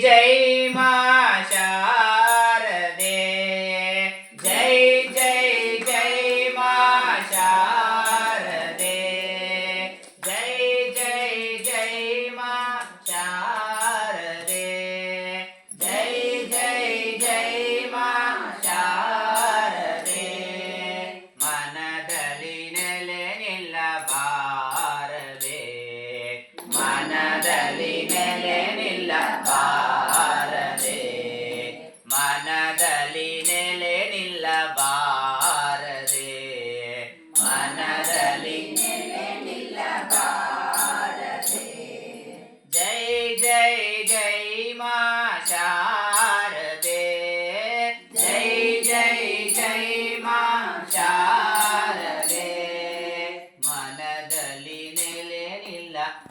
Jai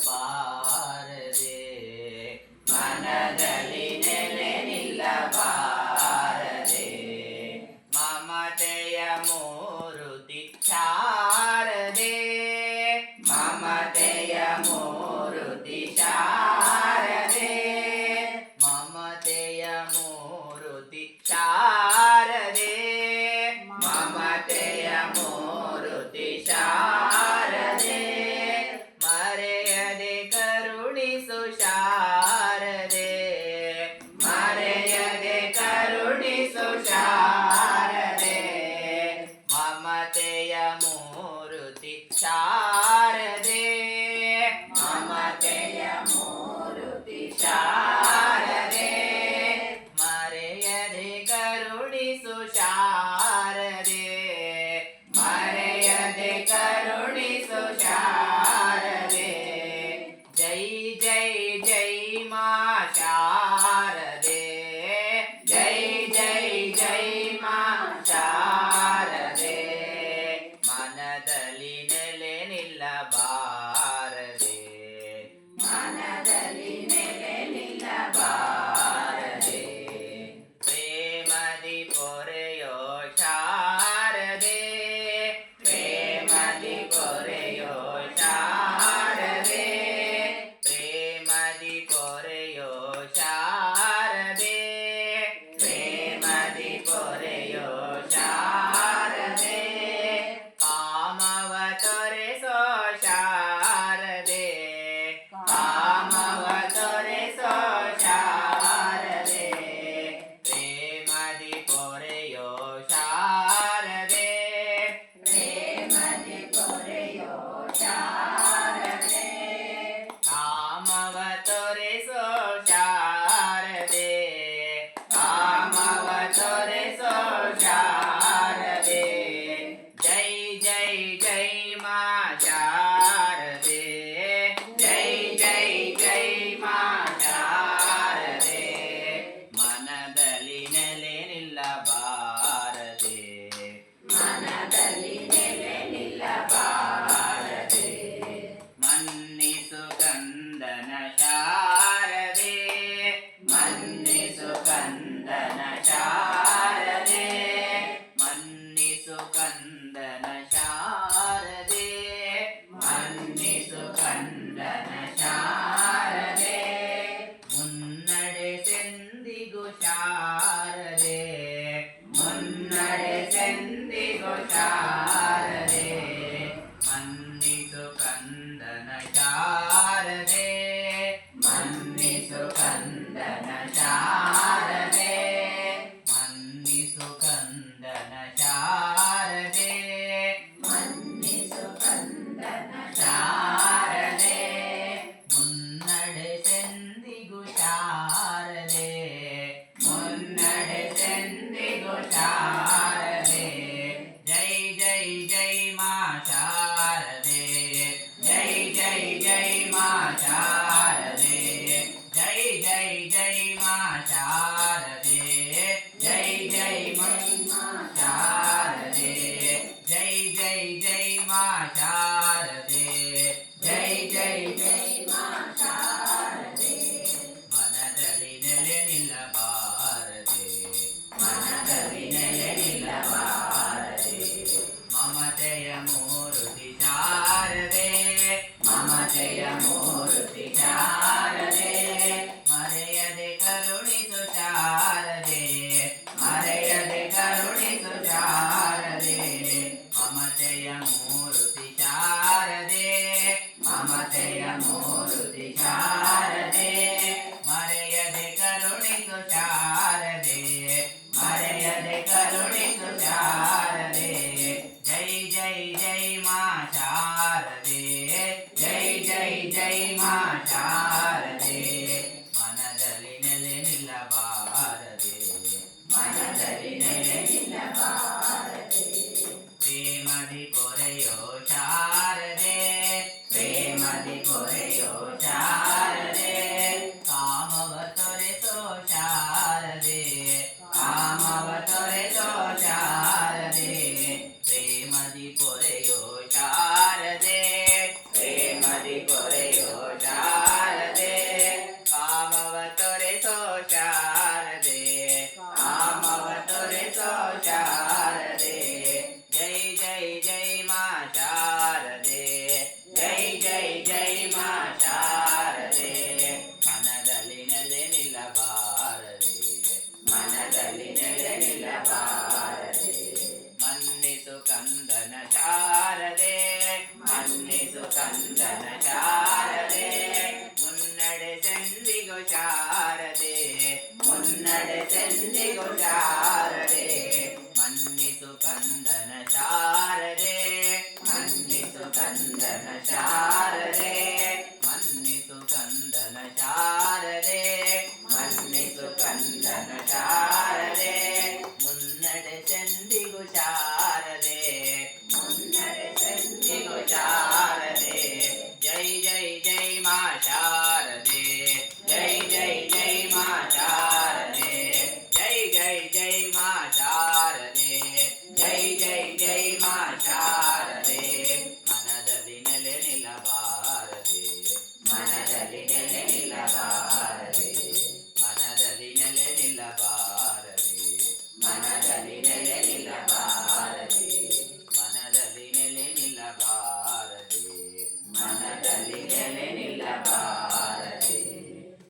ಬಾರ ಚಾ Yeah. சாரதே Jai Jai Jai மா சாரதே ஜெய் ஜெய் மா சாரதே ஜெய் ஜெய் ஜெய் மா சாரதே. ஜெய் ஜெய் ஜெய் जय मा शारदे जय जय जय मा शारदे मनदलि नेले निलबारदे मनदलि नेले निलबारदे प्रेमदि कोरयो शारदे प्रेमदि कोरयो शारदे die.